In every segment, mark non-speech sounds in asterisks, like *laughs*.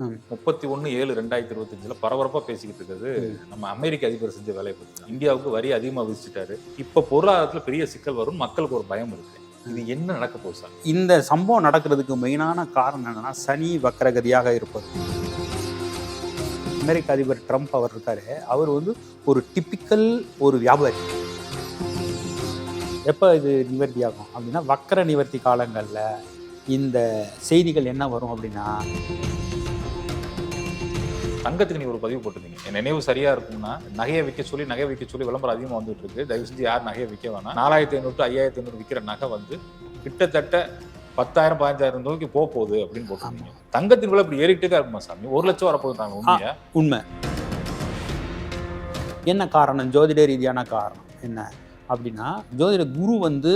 முப்பத்தி ஒன்று ஏழு ரெண்டாயிரத்தி இருபத்தஞ்சில் பரபரப்பாக பேசிக்கிட்டு இருக்கிறது நம்ம அமெரிக்க அதிபர் செஞ்ச வேலையை பற்றி இந்தியாவுக்கு வரி அதிகமாக விதிச்சிட்டாரு இப்போ பொருளாதாரத்தில் பெரிய சிக்கல் வரும் மக்களுக்கு ஒரு பயம் இருக்கு. இது என்ன நடக்க போகுது சார்? இந்த சம்பவம் நடக்கிறதுக்கு மெயினான காரணம் என்னன்னா சனி வக்கரகதியாக இருப்பது அமெரிக்க அதிபர் ட்ரம்ப் அவர் இருக்காரு. அவர் வந்து ஒரு டிப்பிக்கல் ஒரு வியாபாரி. எப்போ இது நிவர்த்தி ஆகும்? அப்படின்னா வக்கர நிவர்த்தி காலங்களில் இந்த செய்திகள் என்ன வரும் அப்படின்னா தங்கத்துக்கு நீ ஒரு பதிவு போட்டிருந்தீங்க. என் நினைவு சரியா இருக்கும்னா நகையை விற்க சொல்லி நகை விற்க சொல்லி விளம்பரம் அதிகமாக வந்துட்டு இருக்கு தயவு செஞ்சு யார் நகையை விற்க வேணாம். நாலாயிரத்தி ஐநூறு ஐயாயிரத்தி ஐநூறு விற்கிற நகை வந்து கிட்டத்தட்ட பத்தாயிரம் பதினஞ்சாயிரம் நோக்கி போக போகுது அப்படின்னு போட்டிருந்தீங்க. தங்கத்தின் விலை இப்படி ஏறிக்கிட்டே இருக்குமா சாமி? ஒரு லட்சம் வரப்போகுது தாங்க உண்மையா? உண்மை. என்ன காரணம்? ஜோதிட ரீதியான காரணம் என்ன? அப்படின்னா ஜோதிட குரு வந்து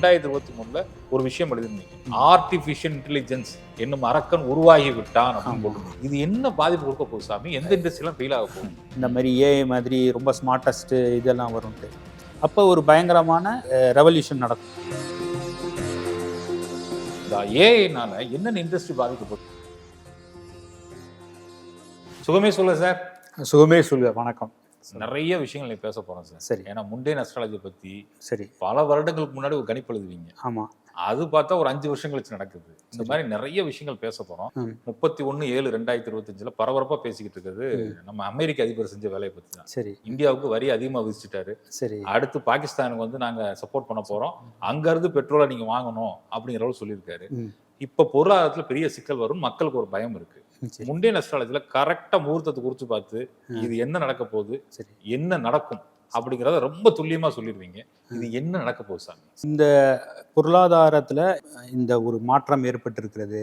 ரெண்டாயிரத்தி இருபத்தி மூணுல ஒரு விஷயம் எழுதிருந்தீங்க ஆர்டிபிஷியல் இன்டெலிஜென்ஸ் என்னும் அரக்கன் உருவாகி விட்டான் அப்படின்னு. போட்டிருந்தீங்க. இது என்ன பாதிப்பு கொடுக்க போகுது சாமி? எந்த இண்டஸ்ட்ரியெல்லாம் ஃபெயில் ஆக போகுது? இந்த மாதிரி ஏஐ மாதிரி ரொம்ப ஸ்மார்ட்டஸ்ட்டு இதெல்லாம் வரும்ட்டு. அப்போ ஒரு பயங்கரமான ரெவல்யூஷன் நடக்கும். இந்த ஏஐனால என்னென்ன இண்டஸ்ட்ரி பாதிக்கப்படும்? சுகமே சொல்ல சார். சுகமே சொல்லுங்க வணக்கம். நிறைய விஷயங்கள் நீ பேச போறோம் சார். சரி. ஏன்னா முண்டே அஸ்ட்ராலஜி பத்தி சரி. பல வருடங்களுக்கு முன்னாடி ஒரு கணிப்பு எழுதுவீங்க. ஆமாம் அது பார்த்தா ஒரு அஞ்சு வருஷம் கழிச்சு நடக்குது. இந்த மாதிரி நிறைய விஷயங்கள் பேச போறோம். முப்பத்தி ஒன்று ஏழு ரெண்டாயிரத்தி இருபத்தஞ்சுல பரபரப்பா பேசிக்கிட்டு இருக்கிறது நம்ம அமெரிக்க அதிபர் செஞ்ச வேலையை பத்தி தான். சரி. இந்தியாவுக்கு வரி அதிகமா விதிச்சிட்டாரு. சரி. அடுத்து பாகிஸ்தானுக்கு வந்து நாங்க சப்போர்ட் பண்ண போறோம். அங்க இருந்து பெட்ரோலை நீங்க வாங்கணும் அப்படிங்கிற அளவு சொல்லியிருக்காரு. இப்ப பொருளாதாரத்துல பெரிய சிக்கல் வரும் மக்களுக்கு ஒரு பயம் இருக்கு. சரி. முண்டே அஸ்ட்ராலஜில கரெக்டா முகூர்த்தத்தை குறிச்சு பார்த்து. இது என்ன நடக்க போகுது சரி. என்ன நடக்கும் அப்படிங்கிறத ரொம்ப துல்லியமா சொல்லிடுவீங்க இது என்ன நடக்க போகுது சாமி? இந்த பொருளாதாரத்தில் இந்த ஒரு மாற்றம் ஏற்பட்டிருக்கிறது.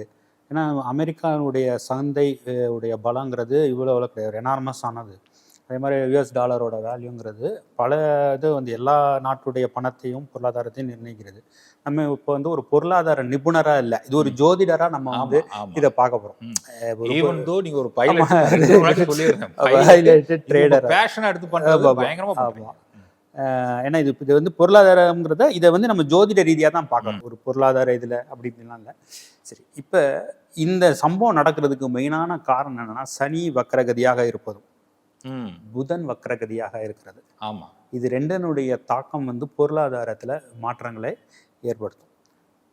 ஏன்னா அமெரிக்காவுடைய சந்தை உடைய பலங்கிறது இவ்வளோ கிடையாது எனார்மஸ் ஆனது. அதே மாதிரி யுஎஸ் டாலரோட வேல்யூங்கிறது பல இது வந்து எல்லா நாட்டுடைய பணத்தையும் பொருளாதாரத்தையும் நிர்ணயிக்கிறது நம்ம இப்போ வந்து ஒரு பொருளாதார நிபுணராக இல்லை இது ஒரு ஜோதிடராக நம்ம வந்து இதை பார்க்க போகிறோம். ஈவன் தோ நீங்க ஒரு. பைலட் ட்ரேடர் பேஷனா எடுத்து பண்றது ஆமா. பயங்கரமா ஆமா. பண்றீங்க. ஏன்னா இது இது வந்து பொருளாதாரங்கிறத இதை வந்து நம்ம ஜோதிட ரீதியாக தான் பார்க்கணும் ஒரு பொருளாதார இதில் அப்படி இப்படிலாம் இல்லை சரி இப்போ இந்த சம்பவம் நடக்கிறதுக்கு மெயினான காரணம் என்னன்னா சனி வக்கரகதியாக இருப்பதும். புதன் வக்கரகதியாக இருக்கிறது. ஆமா. இது ரெண்டனுடைய தாக்கம் வந்து பொருளாதாரத்தில் மாற்றங்களை ஏற்படுத்தும்.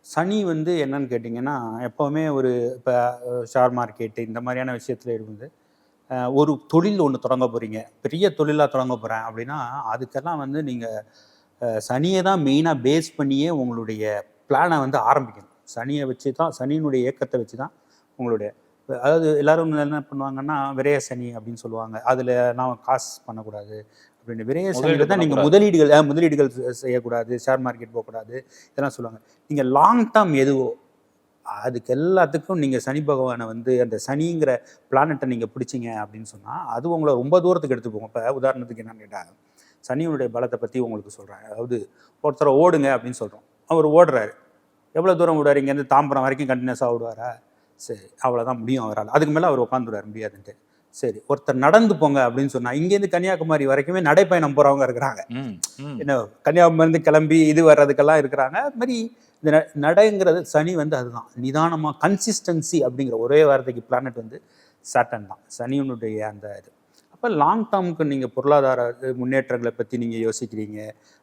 சனி வந்து என்னன்னு கேட்டிங்கன்னா எப்போவுமே ஒரு இப்போ ஷேர் மார்க்கெட்டு இந்த மாதிரியான விஷயத்தில் இருந்து ஒரு தொழில் ஒன்று தொடங்க போகிறீங்க பெரிய தொழிலாக தொடங்க போகிறேன் அப்படின்னா அதுக்கெல்லாம் வந்து நீங்கள் சனியை தான் மெயினாக பேஸ் பண்ணியே உங்களுடைய பிளானை வந்து ஆரம்பிக்கணும். சனியை வச்சு தான் சனியினுடைய இயக்கத்தை வச்சு தான் உங்களுடைய அதாவது எல்லாரும் என்ன பண்ணுவாங்கன்னா விரய சனி அப்படின்னு சொல்லுவாங்க. அதில் நான் காசு பண்ணக்கூடாது. அப்படின்னு விரய சனியில் தான் நீங்கள். முதலீடுகள் முதலீடுகள் செய்யக்கூடாது. ஷேர் மார்க்கெட் போகக்கூடாது. இதெல்லாம் சொல்லுவாங்க. நீங்கள் லாங் டேர்ம் எதுவோ அதுக்கு எல்லாத்துக்கும் நீங்கள் சனி பகவானை வந்து அந்த சனிங்கிற பிளானட்டை நீங்கள் பிடிச்சிங்க அப்படின்னு சொன்னால் அது உங்களை ரொம்ப தூரத்துக்கு எடுத்து போகும். இப்போ உதாரணத்துக்கு என்னன்னு கேட்டால் சனியினுடைய பலத்தை பற்றி உங்களுக்கு சொல்கிறேன் அதாவது ஒருத்தரை ஓடுங்க அப்படின்னு சொல்கிறோம் அவர் ஓடுறாரு. எவ்வளோ தூரம் விடுவார் இங்கேருந்து தாம்பரம் வரைக்கும் கண்டினியூஸாக விடுவாரா சரி அவ்வளோதான் முடியும் அவரால். அதுக்கு மேலே அவர் உட்காந்துருவார் முடியாதுன்ட்டு. சரி ஒருத்தர் நடந்து போங்க அப்படின்னு சொன்னால் இங்கேருந்து கன்னியாகுமரி வரைக்குமே நடைப்பயணம் போகிறவங்க இருக்கிறாங்க. என்ன கன்னியாகுமரியிலேருந்து கிளம்பி இது வர்றதுக்கெல்லாம் இருக்கிறாங்க. அது மாதிரி இந்த நடைங்கிறது சனி வந்து அதுதான். நிதானமாக கன்சிஸ்டன்சி அப்படிங்கிற ஒரே வார்த்தைக்கு பிளானட் வந்து சாட்டன் தான். சனியினுடைய அந்த இது. அப்போ லாங் டேர்முக்கு நீங்கள் பொருளாதார முன்னேற்றங்களை பற்றி நீங்கள் யோசிக்கிறீங்க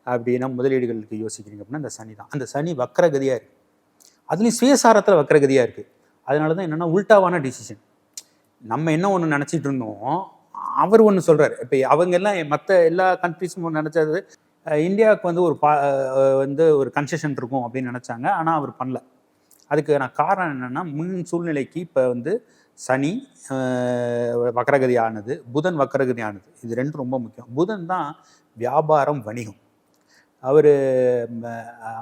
அப்படின்னா முதலீடுகளுக்கு யோசிக்கிறீங்க அப்படின்னா அந்த சனி தான். அந்த சனி வக்கரகதியாக இருக்குது அதுலேயும் சுயசாரத்தில் வக்கரகதியாக இருக்குது அதனால தான் என்னென்னா உல்டாவான டிசிஷன் நம்ம என்ன ஒன்று நினச்சிட்டு இருந்தோம் அவர் ஒன்று சொல்கிறார் இப்போ அவங்க எல்லாம் மற்ற எல்லா கண்ட்ரிஸும் நினச்சது இந்தியாவுக்கு வந்து ஒரு பா வந்து ஒரு கன்செஷன் இருக்கும் அப்படின்னு நினச்சாங்க. ஆனால் அவர் பண்ணல. அதுக்கு நான் காரணம் என்னென்னா முன் சூழ்நிலைக்கு இப்போ வந்து சனி வக்கரகதி ஆனது புதன் வக்கரகதி ஆனது. இது ரெண்டும் ரொம்ப முக்கியம். புதன் தான் வியாபாரம் வணிகம். அவர்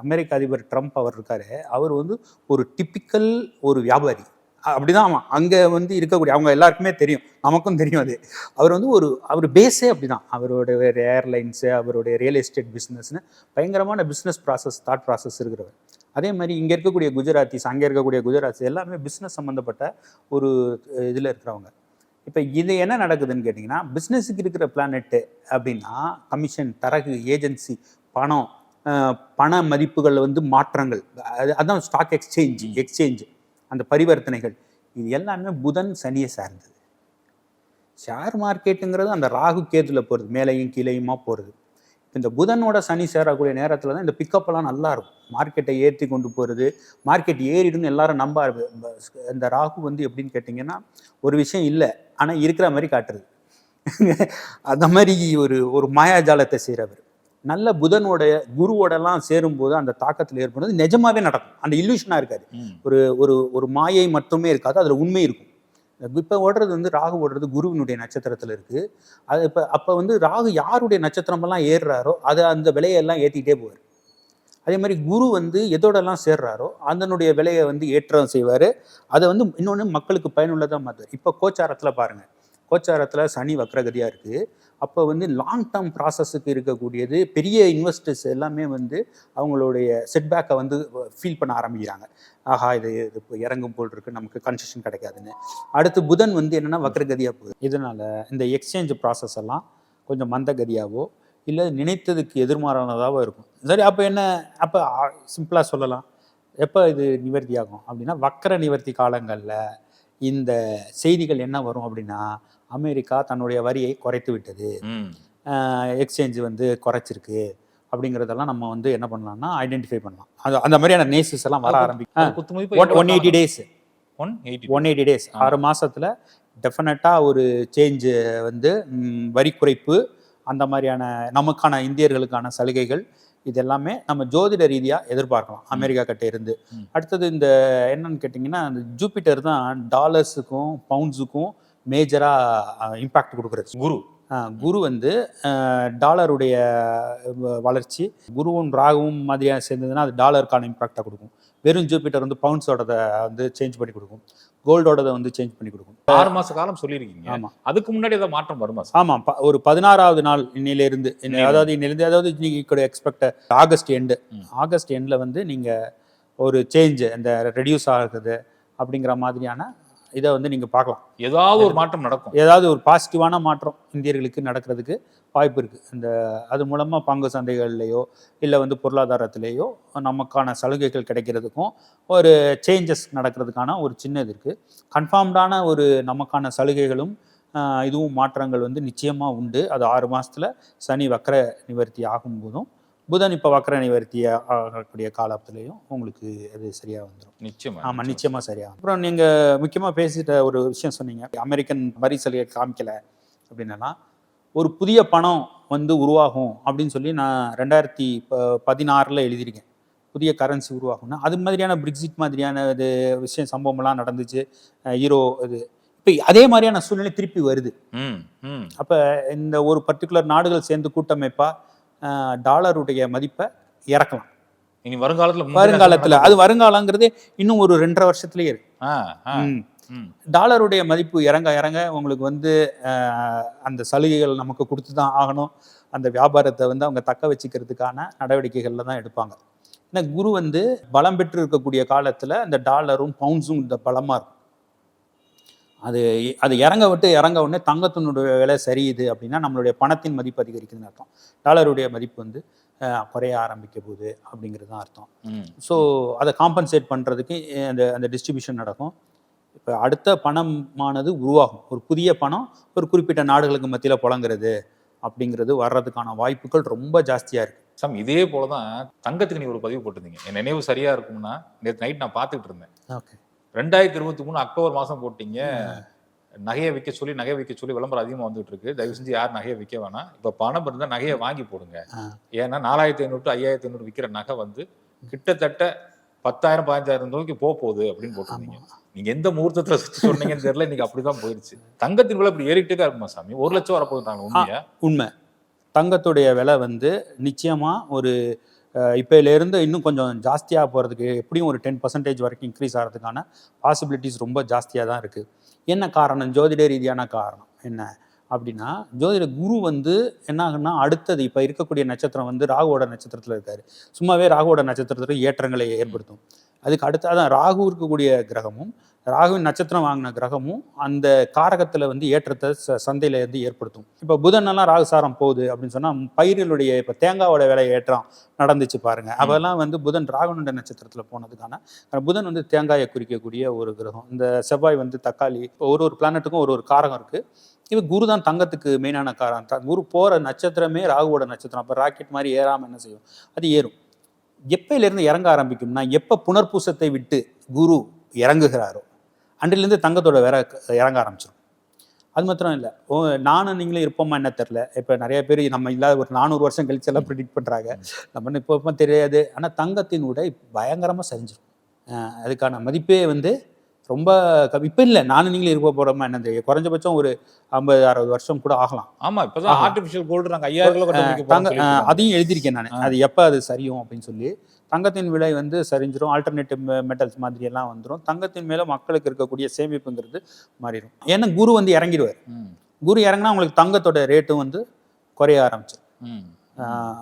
அமெரிக்க அதிபர் ட்ரம்ப் அவர் இருக்காரு. அவர் வந்து ஒரு டிப்பிக்கல் ஒரு வியாபாரி. அப்படிதான் ஆமாம் அங்கே வந்து இருக்கக்கூடிய அவங்க எல்லாருக்குமே தெரியும். நமக்கும் தெரியும் அது. அவர் வந்து ஒரு அவர் பேஸே அப்படிதான். அவருடைய ஏர்லைன்ஸு அவருடைய ரியல் எஸ்டேட் பிஸ்னஸ்னு பயங்கரமான பிஸ்னஸ் ப்ராசஸ் தாட் ப்ராசஸ் இருக்கிறவர். அதே மாதிரி இங்கே இருக்கக்கூடிய குஜராத்திஸ் அங்கே இருக்கக்கூடிய குஜராத்தி எல்லாமே பிஸ்னஸ் சம்மந்தப்பட்ட ஒரு இதில் இருக்கிறவங்க. இப்போ இது என்ன நடக்குதுன்னு கேட்டிங்கன்னா பிஸ்னஸுக்கு இருக்கிற பிளானெட்டு அப்படின்னா கமிஷன் தரகு ஏஜென்சி பணம் பண மதிப்புகள் வந்து மாற்றங்கள். அது அதான் ஸ்டாக் எக்ஸ்சேஞ்சு எக்ஸ்சேஞ்சு அந்த பரிவர்த்தனைகள். இது எல்லாமே புதன் சனியை சார்ந்தது. ஷேர் மார்க்கெட்டுங்கிறது அந்த ராகு கேத்துல போகிறது மேலையும் கீழையுமா போகிறது இந்த புதனோட சனி சேரக்கூடிய நேரத்தில் தான் இந்த பிக்கப்லாம் நல்லா இருக்கும். மார்க்கெட்டை ஏற்றி கொண்டு போகிறது மார்க்கெட் ஏறிடுன்னு எல்லாரும் நம்ப இந்த ராகு வந்து எப்படின்னு கேட்டிங்கன்னா ஒரு விஷயம் இல்லை. ஆனால் இருக்கிற மாதிரி காட்டுறது. *laughs* அந்த மாதிரி ஒரு ஒரு மாயாஜாலத்தை செய்கிறவர் நல்ல புதனோட குருவோடலாம் சேரும்போது அந்த தாக்கத்தில் ஏற்படுறது நிஜமாவே நடக்கும். அந்த இல்லூஷனாக இருக்காது. ஒரு ஒரு ஒரு மாயை மட்டுமே இருக்காது. அதில் உண்மை இருக்கும். இப்போ ஓடுறது வந்து ராகு ஓடுறது குருவினுடைய நட்சத்திரத்தில் இருக்குது அது இப்போ அப்போ வந்து ராகு யாருடைய நட்சத்திரமெல்லாம் ஏறுறாரோ அதை அந்த விலையெல்லாம் ஏற்றிக்கிட்டே போவார். அதே மாதிரி குரு வந்து எதோடெல்லாம் சேர்றாரோ அதனுடைய விலையை வந்து ஏற்றம் செய்வார். அதை வந்து இன்னொன்று மக்களுக்கு பயனுள்ளதாக மாற்றுவார் இப்போ கோச்சாரத்தில் பாருங்கள் கோச்சாரத்தில் சனி வக்ரகதியாக இருக்குது அப்போ வந்து லாங் டேர்ம் ப்ராசஸுக்கு இருக்கக்கூடியது பெரிய இன்வெஸ்டர்ஸ் எல்லாமே வந்து அவங்களுடைய செட்பேக்கை வந்து ஃபீல் பண்ண ஆரம்பிக்கிறாங்க. ஆஹா இது இது இப்போ இறங்கும் போல் இருக்கு நமக்கு கன்செஷன் கிடைக்காதுன்னு. அடுத்து புதன் வந்து என்னென்னா வக்ரகதியாக போகுது. இதனால் இந்த எக்ஸ்சேஞ்ச் ப்ராசஸ் எல்லாம் கொஞ்சம் மந்தகதியாகவோ இல்லை நினைத்ததுக்கு எதிர்மாறானதாகவோ இருக்கும். சரி அப்போ என்ன அப்போ சிம்பிளாக சொல்லலாம். எப்போ இது நிவர்த்தி ஆகும் அப்படின்னா வக்கர நிவர்த்தி காலங்களில் இந்த செய்திகள் என்ன வரும் அப்படின்னா அமெரிக்கா தன்னுடைய வரியை குறைத்து விட்டது. எக்ஸ்சேஞ்ச் வந்து குறைச்சிருக்கு. அப்படிங்கிறதெல்லாம் நம்ம வந்து என்ன பண்ணலாம்னா ஐடென்டிஃபை பண்ணலாம். அது அந்த மாதிரியான நேசஸ் எல்லாம் வர ஆரம்பிக்கும். One eighty days one eighty one eighty days. ஆறு மாசத்துல டெஃபினட்டாக ஒரு சேஞ்சு வந்து வரி குறைப்பு அந்த மாதிரியான நமக்கான இந்தியர்களுக்கான சலுகைகள் இது எல்லாமே நம்ம ஜோதிட ரீதியாக எதிர்பார்க்கலாம் அமெரிக்கா கிட்ட இருந்து. அடுத்தது இந்த என்னன்னு கேட்டிங்கன்னா அந்த ஜூபிட்டர் தான் டாலர்ஸுக்கும் பவுண்ட்ஸுக்கும் மேஜராக இம்பாக்ட் கொடுக்குறது. குரு. குரு வந்து டாலருடைய வளர்ச்சி குருவும் ராகுவும் மாதிரியாக சேர்ந்ததுன்னா அது டாலருக்கான இம்பாக்டாக கொடுக்கும். வெறும் ஜூபிட்டர் வந்து பவுண்ட்ஸோடத வந்து சேஞ்ச் பண்ணி கொடுக்கும். கோல்டோடதை வந்து சேஞ்ச் பண்ணி கொடுக்கும். ஆறு மாச காலம் சொல்லியிருக்கீங்க. ஆமா. அதுக்கு முன்னாடி ஏதாவது மாற்றம் வருமா ஆமாம் ஒரு பதினாறாவது நாள் இன்னையிலிருந்து இன்னை- இன்னையிலிருந்து. அதாவது இன்னிலிருந்து அதாவது நீங்கள் கூட எக்ஸ்பெக்ட் ஆகஸ்ட் எண்டு. ஆகஸ்ட் எண்டில் வந்து நீங்கள் ஒரு சேஞ்ச் இந்த ரெடியூஸ் ஆகுது அப்படிங்கிற மாதிரியான இதை வந்து நீங்கள் பார்க்கலாம். ஏதாவது ஒரு மாற்றம் நடக்கும். ஏதாவது ஒரு பாசிட்டிவான மாற்றம் இந்தியர்களுக்கு நடக்கிறதுக்கு வாய்ப்பு இருக்குது இந்த அது மூலமாக பங்கு சந்தைகள்லையோ இல்லை வந்து பொருளாதாரத்திலேயோ நமக்கான சலுகைகள் கிடைக்கிறதுக்கும் ஒரு சேஞ்சஸ் நடக்கிறதுக்கான ஒரு சின்ன இது இருக்குது கன்ஃபார்ம்டான ஒரு நமக்கான சலுகைகளும் இதுவும் மாற்றங்கள் வந்து நிச்சயமாக உண்டு. அது ஆறு மாசத்துல சனி வக்கர நிவர்த்தி ஆகும்போதும் புதன் இப்போ வக்கர நிவர்த்தி ஆகக்கூடிய காலத்துலேயும் உங்களுக்கு அது சரியாக வந்துடும் நிச்சயமா ஆமாம் நிச்சயமாக சரியாகும் அப்புறம் நீங்கள் முக்கியமாக பேசிட்ட ஒரு விஷயம் சொன்னீங்க. அமெரிக்கன் வரி சலுகை காமிக்கல அப்படின்னா ஒரு புதிய பணம் வந்து உருவாகும் அப்படின்னு சொல்லி நான் ரெண்டாயிரத்தி ப பதினாறில் எழுதியிருக்கேன். புதிய கரன்சி உருவாகும்னா அது மாதிரியான பிரிக்ஸிட் மாதிரியான இது விஷயம் சம்பவம்லாம் நடந்துச்சு. அஹ் ஈரோ இது. இப்போ அதே மாதிரியான சூழ்நிலை திருப்பி வருது. அப்போ இந்த ஒரு பர்டிகுலர் நாடுகள் சேர்ந்து கூட்டமைப்பா அஹ் டாலருடைய மதிப்பை இறக்கலாம். இனி வருங்காலத்துல வருங்காலத்தில். அது வருங்காலங்கிறதே இன்னும் ஒரு ரெண்டரை வருஷத்துலயே இருக்கு. டாலருடைய மதிப்பு இறங்க இறங்க உங்களுக்கு வந்து அந்த சலுகைகள் நமக்கு கொடுத்து தான் ஆகணும். அந்த வியாபாரத்தை வந்து அவங்க தக்க வச்சுக்கிறதுக்கான நடவடிக்கைகளில் தான் எடுப்பாங்க. ஏன்னா குரு வந்து பலம் பெற்று இருக்கக்கூடிய காலத்தில் அந்த டாலரும் பவுண்ட்ஸும் இந்த பலமாக இருக்கும். அது அது இறங்க விட்டு இறங்க உடனே தங்கத்தினுடைய விலை சரியுது அப்படின்னா நம்மளுடைய பணத்தின் மதிப்பு அதிகரிக்குதுன்னு அர்த்தம். டாலருடைய மதிப்பு வந்து குறைய ஆரம்பிக்க போகுது அப்படிங்கிறது தான் அர்த்தம். ஸோ அதை காம்பன்சேட் பண்ணுறதுக்கு அந்த அந்த டிஸ்ட்ரிபியூஷன் நடக்கும். இப்போ அடுத்த பணமானது உருவாகும். ஒரு புதிய பணம் ஒரு குறிப்பிட்ட நாடுகளுக்கு மத்தியில் புழங்குறது அப்படிங்கிறது வர்றதுக்கான வாய்ப்புகள் ரொம்ப ஜாஸ்தியாக இருக்குது சாம் இதே போலதான் தங்கத்துக்கு நீ ஒரு பதிவு போட்டிருந்தீங்க. என் நினைவு சரியா இருக்கும்னா நேற்று நைட் நான் பார்த்துட்டு இருந்தேன். ஓகே. ரெண்டாயிரத்தி இருபத்தி மூணு அக்டோபர் மாசம் போட்டீங்க. நகையை விற்க சொல்லி நகை விற்க சொல்லி விளம்பரம் அதிகமாக வந்துட்டு இருக்கு. தயவு செஞ்சு யார் நகையை விற்க வேணாம். இப்போ பணம் இருந்தால் நகையை வாங்கி போடுங்க. ஏன்னா நாலாயிரத்தி ஐநூறு டு ஐயாயிரத்தி ஐநூறு விற்கிற நகை வந்து கிட்டத்தட்ட பத்தாயிரம் பதினஞ்சாயிரம் ரூபாய்க்கு போக போகுது அப்படின்னு போட்டிருந்தீங்க. நீங்க எந்த முகூர்த்தத்துல சொன்னீங்கன்னு தெரியல. இன்னைக்கு அப்படிதான் போயிருச்சு. தங்கத்தின் விலை இப்படி ஏறிக்கிட்டே தான் இருக்குமா சாமி? ஒரு லட்சம் வரப்போகுதுட்டாங்க உண்மையா? உண்மை. தங்கத்துடைய விலை வந்து நிச்சயமாக ஒரு இப்போலேருந்து இன்னும் கொஞ்சம் ஜாஸ்தியாக போகிறதுக்கு எப்படியும் ஒரு டென் பர்சன்டேஜ் வரைக்கும் இன்க்ரீஸ் ஆகிறதுக்கான பாசிபிலிட்டிஸ் ரொம்ப ஜாஸ்தியாக தான் இருக்குது என்ன காரணம்? ஜோதிட ரீதியான காரணம் என்ன? அப்படின்னா ஜோதிட குரு வந்து என்ன ஆகுன்னா அடுத்தது இப்போ இருக்கக்கூடிய நட்சத்திரம் வந்து ராகுவோட நட்சத்திரத்தில் இருக்காரு. சும்மாவே ராகுவோட நட்சத்திரத்தில் ஏற்றங்களை ஏற்படுத்தும். அதுக்கு அடுத்து அதான் ராகு இருக்கக்கூடிய கிரகமும் ராகுவின் நட்சத்திரம் வாங்கின கிரகமும் அந்த காரகத்தில் வந்து ஏற்றத்தை ச சந்தையில் வந்து ஏற்படுத்தும். இப்போ புதனெல்லாம் ராகு சாரம் போகுது அப்படின்னு சொன்னால் பயிர்களுடைய இப்போ தேங்காவோட விலை ஏற்றம் நடந்துச்சு பாருங்க. அதெல்லாம் வந்து புதன் ராகுனுடைய நட்சத்திரத்தில் போனதுக்கான புதன் வந்து தேங்காயை குறிக்கக்கூடிய ஒரு கிரகம். இந்த செவ்வாய் வந்து தக்காளி ஒரு ஒரு பிளானட்டுக்கும் ஒரு ஒரு காரகம் இருக்குது இப்போ குரு தான் தங்கத்துக்கு மெயினான காரணம். தான் குரு போகிற நட்சத்திரமே ராகுவோட நட்சத்திரம். அப்போ ராக்கெட் மாதிரி ஏறாமல் என்ன செய்யும்? அது ஏறும். எப்பையிலேருந்து இறங்க ஆரம்பிக்கும்னா எப்போ புனர்பூசத்தை விட்டு குரு இறங்குகிறாரோ அன்றிலேருந்து தங்கத்தோட வேற இறங்க ஆரம்பிச்சிடும் அது மாத்திரம் இல்லை. ஓ நானும் நீங்களும் இருப்போமா என்ன தெரில இப்போ நிறைய பேர் நம்ம இல்லாத ஒரு நானூறு வருஷம் கழிச்சு எல்லாம் ப்ரிடிக்ட் பண்ணுறாங்க நம்ம இப்போ தெரியாது. ஆனால் தங்கத்தின் உடை பயங்கரமாக சரிஞ்சிடும் அதுக்கான மதிப்பே வந்து ரொம்ப இப்போ இல்லை. நானும் நீங்களும் இருக்க போகிறோமா என்ன தெரியும் குறைஞ்சபட்சம் ஒரு ஐம்பது அறுபது வருஷம் கூட ஆகலாம். ஆமா இப்பதான் ஆஹா. ஆர்டிபிஷியல் கோல்டு நாங்க ஐயாயிரம் தங்க அதையும் எழுதியிருக்கேன் நான். அது எப்போ அது சரியும் அப்படின்னு சொல்லி. தங்கத்தின் விலை வந்து சரிஞ்சிரும். ஆல்டர்னேட்டிவ் மெட்டல்ஸ் மாதிரி எல்லாம் வந்துடும் தங்கத்தின் மேல மக்களுக்கு இருக்கக்கூடிய சேமிப்புங்கிறது மாறிடும் ஏன்னா குரு வந்து இறங்கிடுவார் குரு இறங்கினா உங்களுக்கு தங்கத்தோட ரேட்டும் வந்து குறைய ஆரம்பிச்சிடும்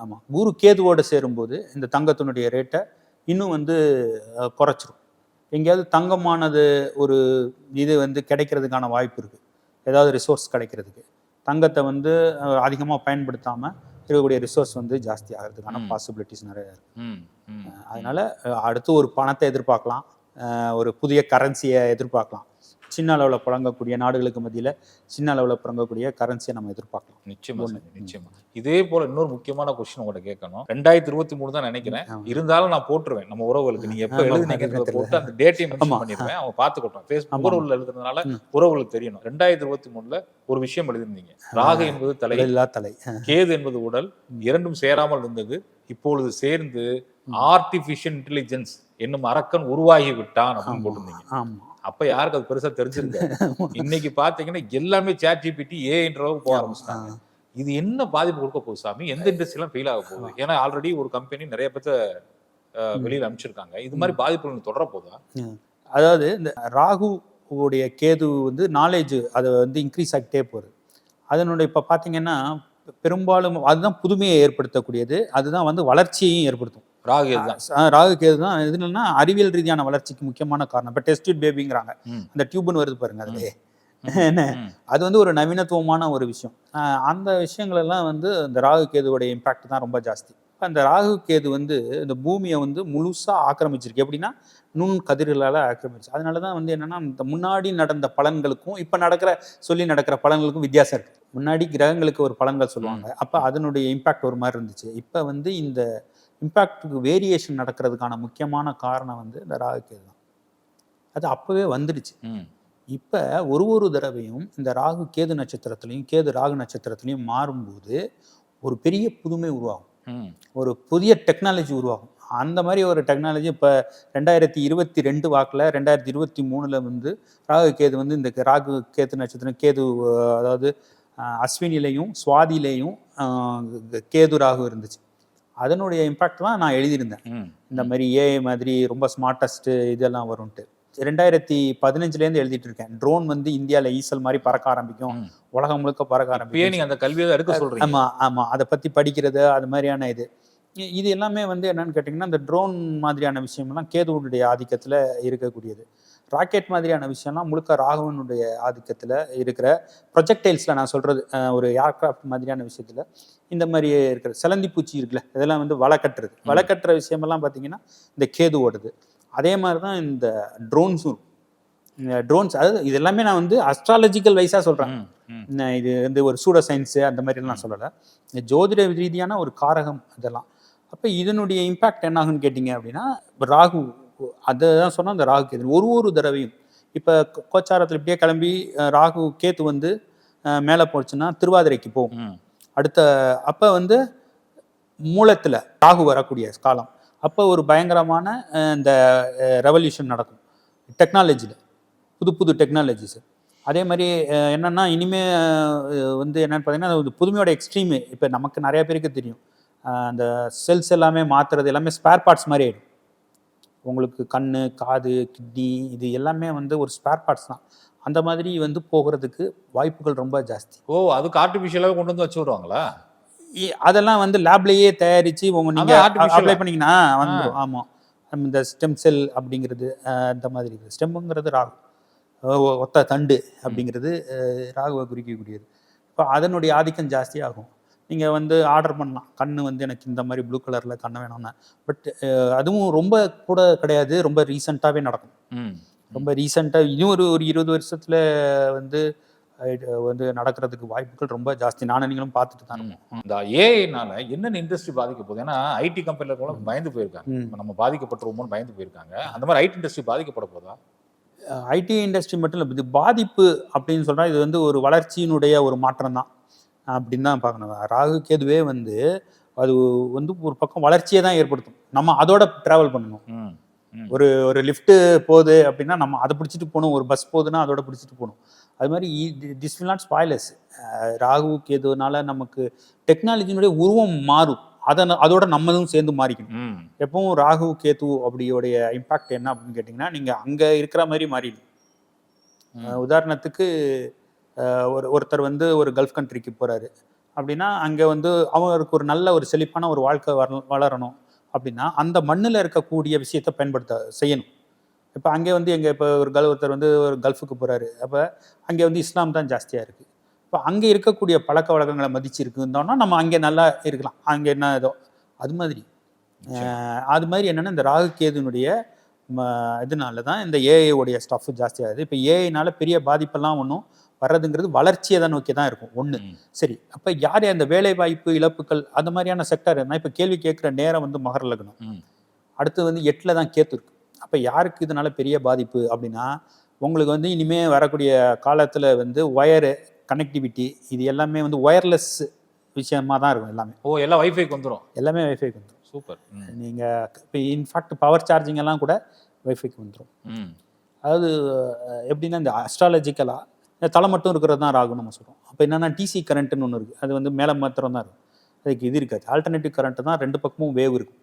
ஆமாம் குரு கேதுவோட சேரும்போது இந்த தங்கத்தினுடைய ரேட்டை இன்னும் வந்து குறைச்சிரும். எங்கேயாவது தங்கமானது ஒரு இது வந்து கிடைக்கிறதுக்கான வாய்ப்பு இருக்குது ஏதாவது ரிசோர்ஸ் கிடைக்கிறதுக்கு. தங்கத்தை வந்து அதிகமாக பயன்படுத்தாமல் இருக்கக்கூடிய ரிசோர்ஸ் வந்து ஜாஸ்தி ஆகிறதுக்கான. பாசிபிலிட்டிஸ் நிறைய இருக்குது. அதனால் அடுத்து ஒரு பணத்தை எதிர்பார்க்கலாம். ஒரு புதிய கரன்சியை எதிர்பார்க்கலாம். சின்ன அளவில் புழங்கக்கூடிய நாடுகளுக்கு மத்தியில் சின்ன அளவில் புழங்கக்கூடிய கரன்சியை நம்ம எதிர்பார்க்கலாம். நிச்சயமா நிச்சயமா. இதே போல இன்னொரு முக்கியமான கொஸ்டின் உங்கள்ட்ட கேட்கணும். ரெண்டாயிரத்தி இருபத்தி மூணு தான் நினைக்கிறேன். இருந்தாலும் நான் போட்டுருவேன். நம்ம உறவுகளுக்கு. நீங்க எப்ப அது போட்டு அந்த டேட்டையும் மென்ஷன் ஆமா. பண்ணிருவேன் அவங்க பாத்துக்கட்டும் ஃபேஸ்புக். உறவுல எழுதுறதுனால. உறவுகளுக்கு தெரியணும். ரெண்டாயிரத்தி இருபத்தி மூணுல ஒரு விஷயம் எழுதிருந்தீங்க ராகு என்பது தலை இல்லா தலை. கேது என்பது உடல் இரண்டும் சேராமல் இருந்தது. இப்பொழுது சேர்ந்து ஆர்டிபிஷியல் இன்டெலிஜென்ஸ் என்னும் அரக்கன் உருவாகி விட்டான் அப்படின்னு போட்டிருந்தீங்க. அப்ப யாருக்கு அது பெருசா தெரிஞ்சிருக்காது. இன்னைக்கு பாத்தீங்கன்னா எல்லாமே சேட் ஜிபிடி ஏன்ற அளவுக்கு போக ஆரம்பிச்சிட்டாங்க. இது என்ன பாதிப்பு கொடுக்க போகுது சாமி? எந்த இண்டஸ்ட்ரி எல்லாம் ஃபெயில் ஆக போகுது? ஏன்னா ஆல்ரெடி ஒரு கம்பெனி நிறைய பேர்த்த வெளியில அனுப்பிச்சிருக்காங்க. இது மாதிரி பாதிப்புகள் தொடர போதா அதாவது இந்த ராகு உடைய கேது வந்து நாலேஜ் அதை வந்து இன்க்ரீஸ் ஆகிட்டே போகுது. அதனுடைய இப்போ பார்த்தீங்கன்னா பெரும்பாலும் அதுதான் புதுமையை ஏற்படுத்தக்கூடியது. அதுதான் வந்து வளர்ச்சியையும் ஏற்படுத்தும். ராகு இதுதான் ஆஹ் ராகு கேது தான் இது என்னன்னா அறிவியல் ரீதியான வளர்ச்சிக்கு முக்கியமான காரணம். இப்போ டெஸ்ட் பேபிங்கிறாங்க. அந்த டியூப்னு வருது பாருங்க அதுல ம். *laughs* என்ன. அது வந்து ஒரு நவீனத்துவமான ஒரு விஷயம். அந்த விஷயங்கள் எல்லாம் வந்து இந்த ராகு கேதுவோடைய இம்பாக்ட் தான் ரொம்ப ஜாஸ்தி. இப்ப அந்த ராகு கேது வந்து இந்த பூமியை வந்து முழுசா ஆக்கிரமிச்சிருக்கு. எப்படின்னா நுண் கதிர்களால் ஆக்கிரமிச்சு. அதனால தான் வந்து என்னன்னா இந்த முன்னாடி நடந்த பலன்களுக்கும் இப்போ நடக்கிற சொல்லி நடக்கிற பலன்களுக்கும் வித்தியாசம் இருக்கு. முன்னாடி கிரகங்களுக்கு ஒரு பலன்கள் சொல்லுவாங்க. அப்போ அதனுடைய இம்பாக்ட் ஒரு மாதிரி இருந்துச்சு. இப்போ வந்து இந்த இம்பாக்டுக்கு வேரியேஷன் நடக்கிறதுக்கான முக்கியமான காரணம் வந்து இந்த ராகு கேது தான். அது அப்போவே வந்துடுச்சு. இப்போ ஒரு ஒரு தடவையும் இந்த ராகு கேது நட்சத்திரத்துலையும் கேது ராகு நட்சத்திரத்துலையும் மாறும்போது ஒரு பெரிய புதுமை உருவாகும். ஒரு புதிய டெக்னாலஜி உருவாகும். அந்த மாதிரி ஒரு டெக்னாலஜி இப்போ ரெண்டாயிரத்தி இருபத்தி ரெண்டு வாக்கில் ரெண்டாயிரத்தி இருபத்தி மூணில் வந்து ராகு கேது வந்து இந்த ராகு கேது நட்சத்திரம் கேது அதாவது அஸ்வினிலையும் சுவாதியிலையும் அஹ், கேது ராகு இருந்துச்சு. அதனுடைய இம்பாக்ட் தான் நான் எழுதியிருந்தேன். இந்த மாதிரி ஏஐ மாதிரி ரொம்ப ஸ்மார்ட்டஸ்ட் இதெல்லாம் வரும்ன்ட்டு. ரெண்டாயிரத்தி பதினஞ்சுலேருந்து எழுதிட்டு இருக்கேன். ட்ரோன் வந்து இந்தியாவில் ஈசல் மாதிரி பறக்க ஆரம்பிக்கும். உலகம் முழுக்க பறக்க ஆரம்பிக்கும். நீங்க அந்த கல்வியை தான் எடுக்க சொல்றீங்க. ஆமா ஆமா. அதை பத்தி படிக்கிறது அது மாதிரியான இது. இது எல்லாமே வந்து என்னன்னு கேட்டிங்கன்னா இந்த ட்ரோன் மாதிரியான விஷயம்லாம் கேதுவனுடைய ஆதிக்கத்துல இருக்கக்கூடியது. ராக்கெட் மாதிரியான விஷயம்லாம் முழுக்க ராகவனுடைய ஆதிக்கத்துல இருக்கிற ப்ரொஜெக்டைல்ஸ்ல நான் சொல்றது அஹ், ஒரு ஏர்கிராஃப்ட் மாதிரியான விஷயத்துல இந்த மாதிரி இருக்கிற சிலந்தி பூச்சி இருக்குல்ல இதெல்லாம் வந்து வலை கட்டுறது. வலை கட்டுற விஷயமெல்லாம் பார்த்தீங்கன்னா இந்த கேது ஓடுது. அதே மாதிரி தான் இந்த ட்ரோன்ஸும் இந்த ட்ரோன்ஸ் அதாவது இது எல்லாமே நான் வந்து அஸ்ட்ராலஜிக்கல் வைஸாக சொல்கிறேன் இது வந்து ஒரு சூட சயின்ஸு அந்த மாதிரிலாம் நான் சொல்லலை. இந்த ஜோதிட ரீதியான ஒரு காரகம் அதெல்லாம். அப்போ இதனுடைய இம்பேக்ட் என்ன ஆகுன்னு கேட்டிங்க அப்படின்னா ராகு அதை தான் சொன்னால் அந்த ராகு கேது ஒரு ஒரு தடவையும். இப்போ கோச்சாரத்தில் இப்படியே கிளம்பி ராகு கேத்து வந்து மேலே போச்சுன்னா திருவாதிரைக்கு போகும். அடுத்த அப்போ வந்து மூலத்தில் ராகு வரக்கூடிய காலம். அப்போ ஒரு பயங்கரமான இந்த ரெவல்யூஷன் நடக்கும். டெக்னாலஜியில் புது புது டெக்னாலஜிஸ் அதே மாதிரி என்னன்னா இனிமே அஹ், வந்து என்னன்னு பார்த்தீங்கன்னா அது புதுமையோட எக்ஸ்ட்ரீமு இப்போ நமக்கு நிறைய பேருக்கு தெரியும். அந்த செல்ஸ் எல்லாமே மாற்றுறது எல்லாமே ஸ்பேர் பார்ட்ஸ் மாதிரி ஆயிடும். உங்களுக்கு கண் காது கிட்னி இது எல்லாமே வந்து ஒரு ஸ்பேர் பார்ட்ஸ் தான். அந்த மாதிரி வந்து போகிறதுக்கு வாய்ப்புகள் ரொம்ப ஜாஸ்தி. ஓ அதுக்கு ஆர்டிபிஷியலாவே கொண்டு வந்து வச்சு விடுவாங்களா? அதெல்லாம் வந்து லேப்லயே தயாரிச்சு உங்க நீங்க அதான் artificial. அப்ளை பண்ணீங்கன்னா வந்துடும் ஆமா. நம்ம இந்த ஸ்டெம் செல் அப்படிங்கிறது அஹ், இந்த மாதிரி இருக்குது. ஸ்டெம்முங்கிறது ராகு. ஒத்த தண்டு அப்படிங்கிறது ராகுவை குறிக்கக்கூடியது. இப்போ அதனுடைய ஆதிக்கம் ஜாஸ்தியாகும். நீங்கள் வந்து ஆர்டர் பண்ணலாம். கண்ணு வந்து எனக்கு இந்த மாதிரி ப்ளூ கலரில் கண்ணு வேணும்னா. பட் அதுவும் ரொம்ப கூட கிடையாது. ரொம்ப ரீசெண்டாகவே நடக்கும். ரொம்ப ரீசெண்டாக இன்னும் ஒரு ஒரு இருபது வருஷத்தில் வந்து வந்து நடக்கிறதுக்கு வாய்ப்புகள் ரொம்ப ஜாஸ்தி. நானும் நீங்களும் பார்த்துட்டு தான் இருக்கோம். இந்த ஏஐனால என்னென்ன இண்டஸ்ட்ரி பாதிக்க போகுது? ஏன்னா ஐடி கம்பெனில இருக்கவங்க பயந்து போயிருக்காங்க. நம்ம பாதிக்கப்பட்டுருவோமோன்னு பயந்து போயிருக்காங்க. அந்த மாதிரி ஐடி இண்டஸ்ட்ரி பாதிக்கப்பட போதா? ஐடி இண்டஸ்ட்ரி மட்டும் இல்லை இது பாதிப்பு அப்படின்னு சொல்றா இது வந்து ஒரு வளர்ச்சியினுடைய ஒரு மாற்றம் தான் அப்படின்னு தான் பார்க்கணும். ராகு கேதுவே வந்து அது வந்து ஒரு பக்கம் வளர்ச்சியை தான் ஏற்படுத்தும். நம்ம அதோட ட்ராவல் பண்ணணும். ஒரு ஒரு லிஃப்ட்டு போகுது அப்படின்னா நம்ம அதை பிடிச்சிட்டு போகணும். ஒரு பஸ் போகுதுன்னா அதோட பிடிச்சிட்டு போகணும். அது மாதிரி this will not spoil us Rahu கேதுனால நமக்கு டெக்னாலஜினுடைய உருவம் மாறும். அதை அதோட நம்மளும் சேர்ந்து மாறிக்கணும். எப்பவும் ராகு கேது அப்படியோடைய இம்பாக்ட் என்ன அப்படின்னு கேட்டிங்கன்னா நீங்கள் அங்கே இருக்கிற மாதிரி மாறிடும் உதாரணத்துக்கு ஒரு ஒருத்தர் வந்து ஒரு கல்ஃப் கண்ட்ரிக்கு போகிறாரு அப்படின்னா அங்கே வந்து அவருக்கு ஒரு நல்ல ஒரு செழிப்பான ஒரு வாழ்க்கை வர வளரணும். அப்படின்னா அந்த மண்ணில் இருக்கக்கூடிய விஷயத்தை பயன்படுத்த செய்யணும். இப்போ அங்கே வந்து எங்கள் இப்போ ஒரு கல் ஒருத்தர் வந்து ஒரு கல்ஃபுக்கு போகிறாரு அப்போ அங்கே வந்து இஸ்லாம் தான் ஜாஸ்தியாக இருக்குது இப்போ அங்கே இருக்கக்கூடிய பழக்க வழக்கங்களை மதிச்சு இருக்குந்தோம்னா நம்ம அங்கே நல்லா இருக்கலாம். அங்கே என்ன ஏதோ அது மாதிரி. அது மாதிரி என்னென்னா இந்த ராகு கேதுனுடைய இதனால தான் இந்த ஏஐ உடைய ஸ்டஃப் ஜாஸ்தியாகுது. இப்போ ஏஐனால பெரிய பாதிப்பெல்லாம் ஒன்றும் வர்றதுங்கிறது வளர்ச்சியை தான் நோக்கி தான் இருக்கும். ஒன்று. சரி அப்போ யார் அந்த வேலை வாய்ப்பு இழப்புகள் அந்த மாதிரியான செக்டர் நான் இப்போ கேள்வி கேட்குற நேரம் வந்து மகர லக்னம். அடுத்து வந்து எட்டில் தான் கேத்து இருக்கு. அப்போ யாருக்கு இதனால பெரிய பாதிப்பு அப்படின்னா உங்களுக்கு வந்து இனிமே வரக்கூடிய காலத்தில் வந்து ஒயரு கனெக்டிவிட்டி இது எல்லாமே வந்து ஒயர்லெஸ் விஷயமா தான் இருக்கும் எல்லாமே. ஓ எல்லாம் வைஃபைக்கு வந்துரும். எல்லாமே வைஃபைக்கு வந்துடும் சூப்பர். நீங்கள் இப்போ இன்ஃபேக்ட் பவர் சார்ஜிங் எல்லாம் கூட வைஃபைக்கு வந்துடும் அதாவது எப்படின்னா இந்த அஸ்ட்ராலஜிக்கலாக தலை மட்டும் இருக்கிறது தான் ராகு நம்ம சொல்கிறோம் அப்போ என்னென்னா டிசி கரண்ட்டுன்னு ஒன்று இருக்குது அது வந்து மேலே மாத்திரம் தான் இருக்கும் அதுக்கு இது இருக்காது. ஆல்டர்னேட்டிவ் கரண்ட்டு தான் ரெண்டு பக்கமும் வேவ் இருக்கும்.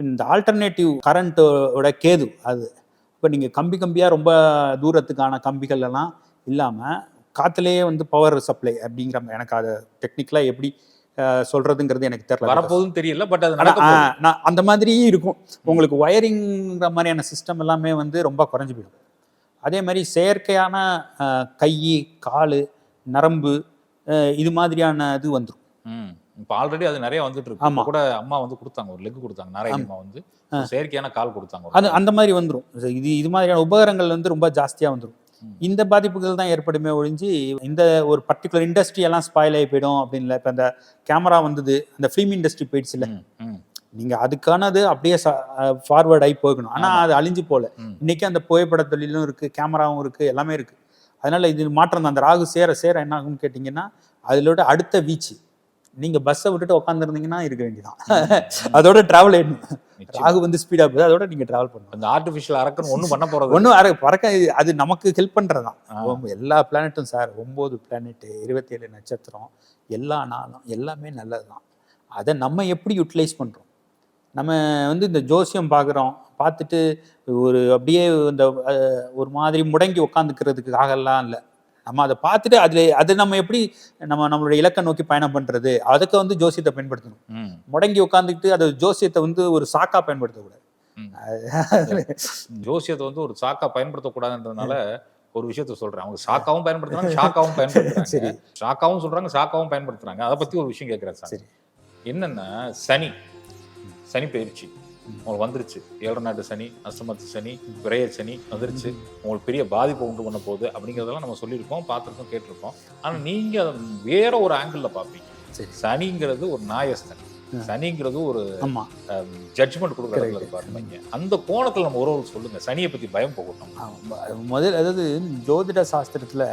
இந்த ஆல்டர்னேட்டிவ் கரண்ட்டோட கேது அது. இப்போ நீங்கள் கம்பி கம்பியாக ரொம்ப தூரத்துக்கான கம்பிகள் எல்லாம் இல்லாமல் காற்றுலேயே வந்து பவர் சப்ளை அப்படிங்கிற எனக்கு அதை டெக்னிக்கலாக எப்படி அஹ், சொல்றதுங்கிறது எனக்கு தெரியல. வரப்போகுதுன்னு தெரியல பட் அது. நான் அந்த மாதிரியும் இருக்கும். உங்களுக்கு ஒயரிங்கிற மாதிரியான சிஸ்டம் எல்லாமே வந்து ரொம்ப குறைஞ்சு போயிடும். அதே மாதிரி செயற்கையான கை கால் நரம்பு இது மாதிரியான இது வந்துடும் இப்போ ஆல்ரெடி அது நிறைய வந்துட்டு இருக்கு. ஆமா. கூட அம்மா வந்து கொடுத்தாங்க. ஒரு லெக் கொடுத்தாங்க. நாராயணி அம்மா வந்து செயற்கையான கால் கொடுத்தாங்க அது அந்த மாதிரி வந்துடும் இது இது மாதிரியான உபகரணங்கள் வந்து ரொம்ப ஜாஸ்தியாக வந்துடும். இந்த பாதிப்புகள் தான் ஏற்படுமே ஒழிஞ்சு இந்த ஒரு பர்டிகுலர் இண்டஸ்ட்ரி எல்லாம் ஸ்பாயில் ஆகி போயிடும் அப்படின்னு இல்லை. இப்போ இந்த கேமரா வந்தது. அந்த ஃபிலிம் இண்டஸ்ட்ரி போயிடுச்சு இல்லை நீங்க அதுக்கானது அப்படியே ஃபார்வர்ட் ஆகி போகணும். ஆனா அது அழிஞ்சு போல. இன்னைக்கு அந்த புகைப்பட தொழிலும் இருக்கு கேமராவும் இருக்கு எல்லாமே இருக்கு. அதனால இது மாற்றம் தான். அந்த ராகு சேர சேர என்ன ஆகும்னு கேட்டிங்கன்னா அதிலோட அடுத்த வீச்சு. நீங்க பஸ்ஸை விட்டுட்டு உட்காந்துருந்தீங்கன்னா இருக்க வேண்டியதான் *laughs* அதோட டிராவல் ஆயிடணும். ராகு வந்து ஸ்பீடா போகுது அதோட நீங்க டிராவல் பண்ணணும். அந்த ஆர்டிஃபிஷியல் அரக்கன் ஒண்ணும் பண்ண போறது ஒன்றும் பறக்க அது நமக்கு ஹெல்ப் பண்றதுதான் எல்லா பிளானட்டும் சார் ஒம்பது பிளானெட்டு இருபத்தேழு நட்சத்திரம் எல்லா நாளும் எல்லாமே நல்லது தான் அதை நம்ம எப்படி யூட்டிலைஸ் பண்ணுறோம் நம்ம வந்து இந்த ஜோசியம் பார்க்குறோம் பார்த்துட்டு ஒரு அப்படியே இந்த ஒரு மாதிரி முடங்கி உட்காந்துக்கிறதுக்காகலாம் இல்லை. நம்ம அதை பார்த்துட்டு அதில் அது நம்ம எப்படி நம்ம நம்மளுடைய இலக்கை நோக்கி பயணம் பண்ணுறது அதுக்கு வந்து ஜோசியத்தை பயன்படுத்தணும். முடங்கி உட்காந்துக்கிட்டு அது ஜோசியத்தை வந்து ஒரு சாக்கா பயன்படுத்தக்கூடாது. ஜோசியத்தை வந்து ஒரு சாக்கா பயன்படுத்தக்கூடாதுன்றதுனால ஒரு விஷயத்த சொல்றேன். அவங்க சாக்காவும் பயன்படுத்துறாங்க ஷாக்காவும் பயன்படுத்துறாங்க. சரி. ஷாக்காவும் சொல்றாங்க சாக்காவும் பயன்படுத்துறாங்க. அதை பத்தி ஒரு விஷயம் கேட்கிறேன் சரி. என்னன்னா சனி. சனி பயிற்சி உங்களுக்கு வந்துருச்சு. ஏழரை நாட்டு சனி அஷ்டமத்து சனி விரைய சனி வந்துருச்சு. உங்களுக்கு பெரிய பாதிப்பை உண்டு பண்ண போகுது அப்படிங்கிறதெல்லாம் நம்ம சொல்லியிருக்கோம் பார்த்துருக்கோம் கேட்டிருக்கோம். ஆனா நீங்க அதை வேற ஒரு ஆங்கிள் பார்ப்பீங்க. சரி. சனிங்கிறது ஒரு நாயஸ்தன். சனிங்கிறது ஒரு ஜட்ஜ்மெண்ட் கொடுக்குற இடத்துல Correct. இருப்பாருங்க அந்த கோணத்துல நம்ம உறவு சொல்லுங்க. சனியை பத்தி பயம் போகட்டும். முதல் அதாவது ஜோதிட சாஸ்திரத்துல